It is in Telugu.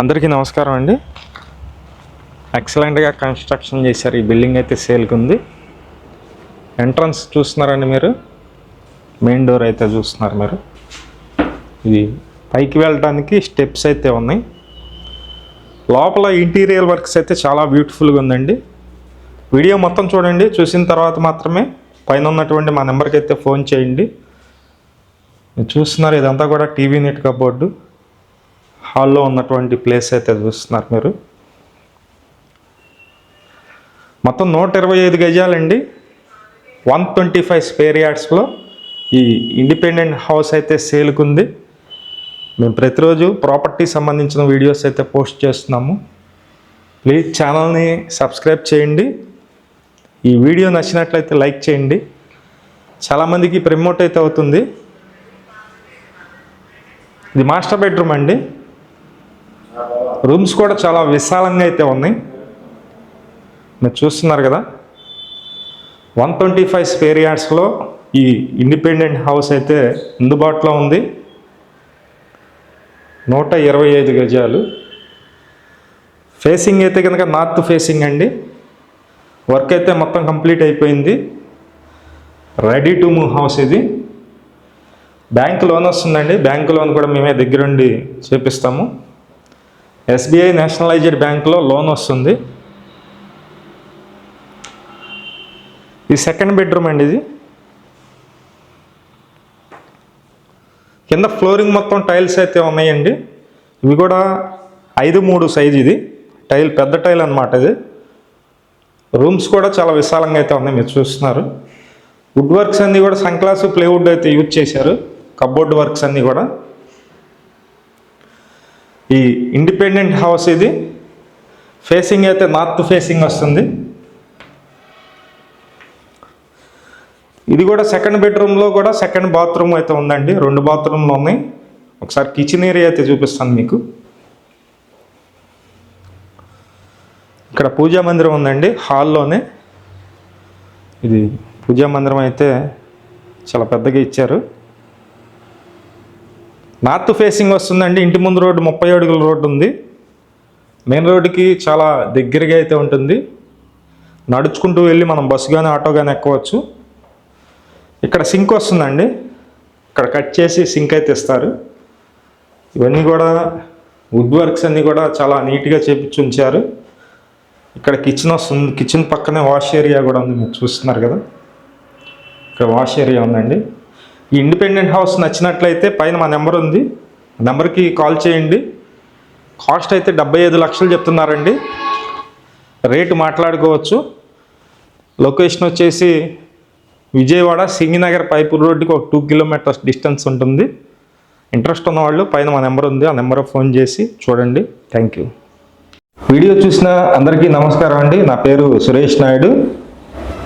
అందరికీ నమస్కారం అండి. ఎక్సలెంట్గా కన్స్ట్రక్షన్ చేశారు. ఈ బిల్డింగ్ అయితే సేల్కి ఉంది. ఎంట్రన్స్ చూస్తున్నారండి మీరు? మెయిన్ డోర్ అయితే చూస్తున్నారు మీరు. ఇది పైకి వెళ్ళడానికి స్టెప్స్ అయితే ఉన్నాయి. లోపల ఇంటీరియర్ వర్క్స్ అయితే చాలా బ్యూటిఫుల్గా ఉందండి. వీడియో మొత్తం చూడండి. చూసిన తర్వాత మాత్రమే పైన ఉన్నటువంటి మా నెంబర్కి అయితే ఫోన్ చేయండి. చూస్తున్నారు. ఇదంతా కూడా టీవీ నెట్ కబోర్డు హాల్లో ఉన్నటువంటి ప్లేస్ అయితే చూస్తున్నారు మీరు. మొత్తం నూట ఇరవై ఐదు గజాలండి. వన్ ట్వంటీ ఫైవ్ స్పేర్ యార్డ్స్లో ఈ ఇండిపెండెంట్ హౌస్ అయితే సేల్కుంది. మేము ప్రతిరోజు ప్రాపర్టీ సంబంధించిన వీడియోస్ అయితే పోస్ట్ చేస్తున్నాము. ప్లీజ్ ఛానల్ని సబ్స్క్రైబ్ చేయండి. ఈ వీడియో నచ్చినట్లయితే లైక్ చేయండి. చాలామందికి ప్రమోట్ అయితే అవుతుంది. ఇది మాస్టర్ బెడ్రూమ్ అండి. రూమ్స్ కూడా చాలా విశాలంగా అయితే ఉన్నాయి. మీరు చూస్తున్నారు కదా? వన్ ట్వంటీ ఫైవ్ స్పేర్ యార్డ్స్లో ఈ ఇండిపెండెంట్ హౌస్ అయితే అందుబాటులో ఉంది. నూట ఇరవై ఐదు గజాలు. ఫేసింగ్ అయితే కనుక నార్త్ ఫేసింగ్ అండి. వర్క్ అయితే మొత్తం కంప్లీట్ అయిపోయింది. రెడీ టు మూవ్ హౌస్ ఇది. బ్యాంక్ లోన్ వస్తుందండి. బ్యాంక్ లోన్ కూడా మేమే దగ్గరుండి చేపిస్తాము. ఎస్బీఐ నేషనలైజ్డ్ బ్యాంక్లో లోన్ వస్తుంది. ఇది సెకండ్ బెడ్రూమ్ అండి ఇది. కింద ఫ్లోరింగ్ మొత్తం టైల్స్ అయితే ఉన్నాయండి. ఇవి కూడా ఐదు మూడు సైజ్ ఇది. టైల్ పెద్ద టైల్ అనమాట ఇది. రూమ్స్ కూడా చాలా విశాలంగా అయితే ఉన్నాయి మీరు చూస్తున్నారు. వుడ్ వర్క్స్ అన్నీ కూడా సన్ క్లాస్ ప్లేవుడ్ అయితే యూజ్ చేశారు. కబోర్డ్ వర్క్స్ అన్నీ కూడా. ఈ ఇండిపెండెంట్ హౌస్ ఇది. ఫేసింగ్ అయితే నార్త్ ఫేసింగ్ వస్తుంది. ఇది కూడా సెకండ్ బెడ్రూమ్లో కూడా సెకండ్ బాత్రూమ్ అయితే ఉందండి. రెండు బాత్రూమ్లు ఉన్నాయి. ఒకసారి కిచెన్ ఏరియా అయితే చూపిస్తాను మీకు. ఇక్కడ పూజా మందిరం ఉందండి హాల్లోనే ఇది పూజా మందిరం అయితే చాలా పెద్దగా ఇచ్చారు. నార్త్ ఫేసింగ్ వస్తుందండి. ఇంటి ముందు రోడ్డు ముప్పై అడుగుల రోడ్డు ఉంది. మెయిన్ రోడ్డుకి చాలా దగ్గరగా అయితే ఉంటుంది. నడుచుకుంటూ వెళ్ళి మనం బస్సు కానీ ఆటో కానీ ఎక్కవచ్చు. ఇక్కడ సింక్ వస్తుందండి. ఇక్కడ కట్ చేసి సింక్ అయితే ఇస్తారు. ఇవన్నీ కూడా వుడ్ వర్క్స్ అన్నీ కూడా చాలా నీట్గా చేపించి ఉంచారు. ఇక్కడ కిచెన్ వస్తుంది. కిచెన్ పక్కనే వాష్ ఏరియా కూడా ఉంది. మీరు చూస్తున్నారు కదా. ఇక్కడ వాష్ ఏరియా ఉందండి. ఈ ఇండిపెండెంట్ హౌస్ నచ్చినట్లయితే పైన మా నెంబర్ ఉంది. నెంబర్కి కాల్ చేయండి. కాస్ట్ అయితే డెబ్బై ఐదు లక్షలు చెప్తున్నారండి. రేటు మాట్లాడుకోవచ్చు. లొకేషన్ వచ్చేసి విజయవాడ సింగినగర్ పైపు రోడ్డుకి ఒక టూ కిలోమీటర్స్ డిస్టెన్స్ ఉంటుంది. ఇంట్రెస్ట్ ఉన్న వాళ్ళు పైన మా నెంబర్ ఉంది. ఆ నెంబర్ ఫోన్ చేసి చూడండి. Thank you. వీడియో చూసిన అందరికీ నమస్కారం అండి. నా పేరు సురేష్ నాయుడు.